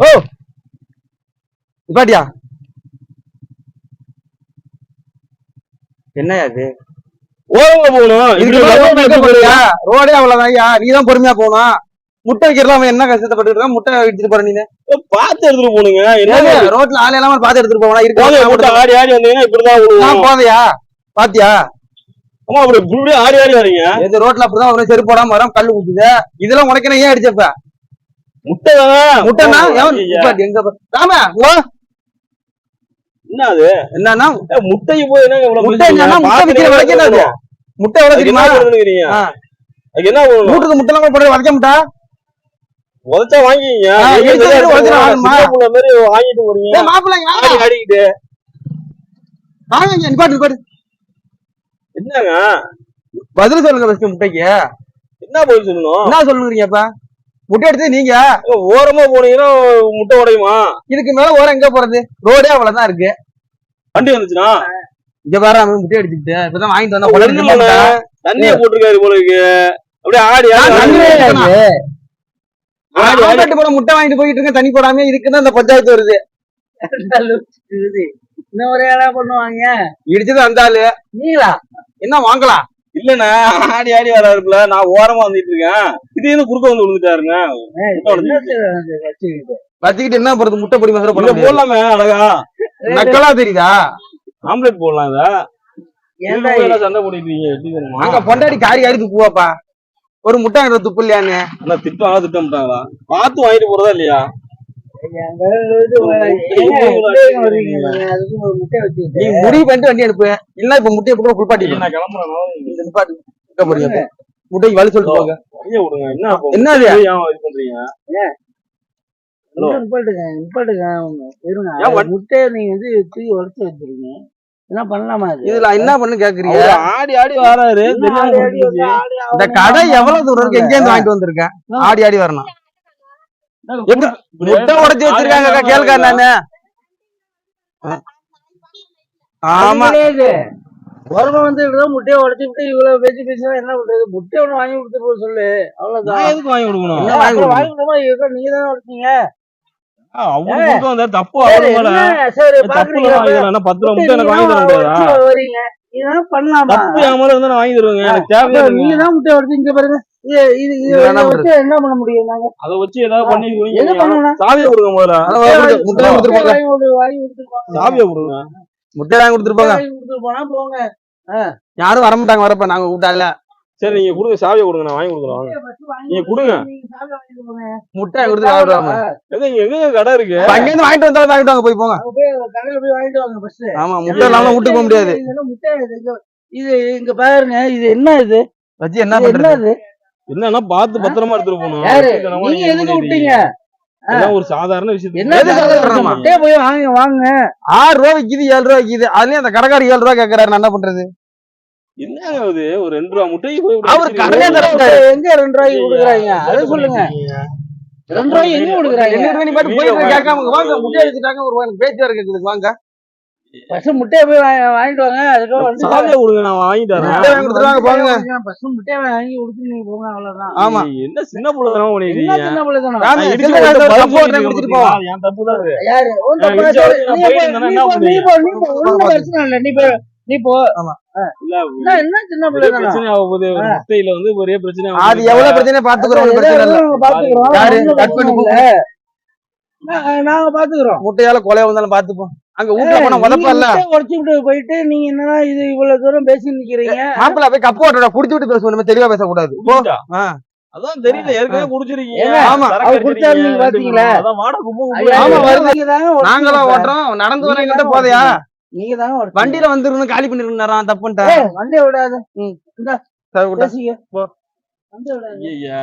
ஓ நிப்பாட்டியா என்னய்யா இது? ஓரமா போகணும். இதுக்கு ரோடே அவ்வளவுதான்யா நீ தான் பொறுமையா போகணும். முட்டை வைக்கிறதுல அவன் என்ன கஷ்டப்பட்டு இருக்கான்? முட்டை எடுத்துட்டு போற நீ பார்த்து எடுத்துட்டு போனுங்க என்ன ரோட்ல ஆள் எல்லாம் பார்த்து எடுத்துட்டு போவா இருக்கு. ஆடி ஆடி வந்தீங்கன்னா இப்படிதான் போதையா பாத்தியா? அம்மா அப்படி இப்படி ஆடி ஆடி வரீங்க ரோட்ல அப்படிதான் செருப்பு போடாம வரோம்? கல்லு குத்துது. இதெல்லாம் உனக்கு ஏன் அடிச்சப்ப முட்டைனா எங்க ராம. என்ன அது என்னன்னா? முட்டைக்கு போய் இவ்வளவு முட்டை? என்னன்னா முட்டை விக்கிற வரைக்கும் எவ்வளவு தெரியுமா? என்ன என்ன? வீட்டுக்கு முட்டை எல்லாம் போட்டு வளைக்க முட்டா? உதைச்சா மாதிரி வாங்கிட்டு போறீங்க. ஏய் மாப்பிள்ளை இங்க வாங்க. நிப்பாட்டு நிப்பாட்டு. என்னங்க? பதில் சொல்லுங்க முட்டைக்கு. என்ன பதில் சொல்லணும்? என்ன சொல்லுங்கிறீங்க இப்ப முட்டை எடுத்து நீங்க. ஓரமா போனீங்கன்னா முட்டை உடையுமா? இதுக்கு மேல ஓரம் எங்க போறது? ரோடே அவ்வளவுதான் இருக்கு. வண்டி வந்துச்சுன்னா இங்க பாரு முட்டை அடிச்சுட்டு இப்பதான் வாங்கிட்டு வந்தா. தண்ணியை போட்டிருக்காரு போல இருக்கு. அப்படியே ஆடி ஆடி போட முட்டை வாங்கிட்டு போயிட்டு இருக்க தண்ணி போடாம இதுக்கு தான் இந்த பஞ்சாயத்து வருது. இன்னும் ஒரு ஏழா பண்ணுவாங்க இடிச்சது அந்த ஆளு. நீங்களா? என்ன வாங்கலாம்? இல்லண்ணே ஆடி ஆடி வராருல நான் ஓரமா வந்துட்டு இருக்கேன். திடீர்னு குறுக்க வந்து விழுந்துட்டாருங்க. வச்சுக்கிட்டு? என்ன போறது? முட்டை பொடி இங்க பண்ண போடலாமே. அழகா. நக்கலா தெரியுதா? ஆம்லெட் போடலாம் இத. சண்டை அங்க பொண்டாடி காரி காரி துப்புவாப்பா ஒரு முட்டைங்கிற துப்பு இல்லையான்னு. ஆனா திட்டம் பார்த்து வாங்கிட்டு போறதா இல்லையா? முட்டை நீ முடிவு பண்ணிட்டு வண்டி அனுப்பு. இல்ல இப்ப முட்டையை போட்டு குளிப்பாட்டி நான். கிளம்புறேன் முட்டைக்கு வலி சொல்லிட்டு போங்க. என்ன இது பண்றீங்க? இருங்க. வண்டி- முட்டையை நீங்க வந்து தூக்கி உடச்சு வச்சிருக்கீங்க. என்ன பண்ணலாமா இதுல என்ன பண்ணு கேக்குறீங்க? ஆடி ஆடி வராரு. இந்த கடை எவ்வளவு தூரம் இருக்கு? எங்க இருந்து வாங்கிட்டு வந்திருக்கேன் ஆடி ஆடி வரணும். எங்க முட்டை உடைச்சு வச்சிருக்காங்க கேளுக்கா நானு. ஆமா. உரமா வந்து இவ்வளவு முட்டையை உடைச்சு விட்டு இவ்வளவு பேசி பேசினா என்ன பண்றது? முட்டை ஒண்ணு வாங்கி கொடுத்துட்டு போக சொல்லு. அவ்வளவுதான். நான் எதுக்கு வாங்கி கொடுக்கணும்? வாங்கி கொடுமா இருக்கோ? நீங்க தானே உடைச்சீங்க என்ன பண்ண முடியும் நாங்க? அதை வச்சு ஏதாவது பண்ணி சாவியை கொடுங்க முதல்ல. கொடுத்து-. சாவியை கொடுங்க. முட்டை வாங்கி கொடுத்துட்டு போங்க கொடுத்துட்டு போனா போங்க. யாரும் வர மாட்டாங்க வரப்ப நாங்க கூட்டால சரி நீங்க கொடுங்க சாவியை கொடுங்க நான் வாங்கி கொடுக்குறேன் நீங்க கொடுங்க. முட்டை கொடுத்து வாங்கிட்டு எங்க இங்க எங்க கடை இருக்கு? அங்க இருந்து வாங்கிட்டு வந்தாலும் வாங்கிட்டு வாங்க போய் போங்க. அங்க போய் கடையில போய் வாங்கிட்டு வாங்க first. ஆமா முட்டை இல்லாம வீட்டுக்கு போக முடியாது. இது என்ன முட்டை இது இங்க- பாருங்க இது என்ன இது? வச்சு என்ன பண்றது? என்னன்னா பார்த்து பத்திரமா எடுத்துட்டு போகணும். நீங்க எதுக்கு. விட்டீங்க? ஒரு சாதாரண விஷயம் என்ன போய் வாங்க வாங்க. ஆறு ரூபா விக்குது ஏழு ரூபா விக்குது. அதுலயும் அந்த கடைக்காரர் ஏழு ரூபா கேக்குறாரு நான் என்ன பண்றது? இது ஒரு ரெண்டு ரூபா போய் இப்படி அவரு. எங்க ரெண்டு ரூபாய்க்கு கொடுக்குறாங்க? அதை சொல்லுங்க. ரெண்டு ரூபாய்க்கு எங்க கொடுக்குறாங்க? என்ன பாட்டு போயிட்டு கேட்காம வாங்க முட்டை எடுத்துட்டாங்க ஒரு பேச்சு வேற கேக்குது. வாங்க. முட்டையை போய் வாங்கி- வாங்கிட்டு வாங்க. அதுக்கப்புறம் வந்து சாவியை கொடுங்க நான் வாங்கி தரேன் முட்டை வாங்கி. கொடுத்துருவாங்க முட்டையை வாங்கி கொடுத்து நீங்க போங்க அவ்வளவுதான். ஆமா. நீங்க என்ன சின்ன புள்ளதனமா என்ன பண்ணிருக்கீங்க சின்ன பிள்ளைதானே ராம, நான் இடிச்சு சில்லறை போட்டு எடுத்து பல்ப் தப்பு உடனே அடிச்சிட்டு குடிச்சிட்டு இருக்கேன். போவோம் என் தப்பு தான் இது. யாரு? உன் தப்பு நான் தான். இடிச்சு நீ போய் போ, இருந்தேன்னா நீ என்ன போ, நீ பண்ணுவீங்க? போ, நீ போ, ஒண்ணும் பிரச்சனை இல்ல. நீ போ நீ போ. இல்ல, என்ன என்ன சின்ன பெரிய பிள்ளை தானே? பிரச்சனை ஆக போகுது ஒரு முட்டையில வந்து ஒரே பிரச்சனை அது. எவ்வளவு பிரச்சனை பாத்துக்கிறோம் பிரச்சனை இல்ல. பாத்துக்கிறோம் யாரு? ஒண்ணும் கட் பண்ணி நாங்க பாத்துக்கிறோம் முட்டையால கொலை வந்தாலும் பாத்துப்போம் அங்க வீட்டுல போனா உதப்பல்ல உடச்சு விட்டு போயிட்டு நீங்க என்னன்னா இது இவ்வளவு தூரம் பேசி நிக்கிறீங்க மாப்பிள்ள போய் கப்பு ஓட்டோட குடிச்சு விட்டு பேசுவோம் நம்ம தெளிவா பேசக்கூடாது. அதான் தெரியல ஏற்கனவே குடிச்சிருக்கீங்க ஆமா. பாத்தீங்களா? மூணு. அதான் வாடகை கும்பு கும்பு. ஐயா, ஆமா, வருது. நீங்க தாங்க உடைச்சு நாங்களும் விட்டீங்க. ஓட்டுறோம் நடந்து தாங்க போதையா நீங்க தாங்க வண்டியில வந்துருந்து காலி பண்ணிருந்தாராம் தப்புன்ட்டா ஏய், வண்டியை விடாத. பேசிக்க போ. வண்டியை விடாத ஐயையே.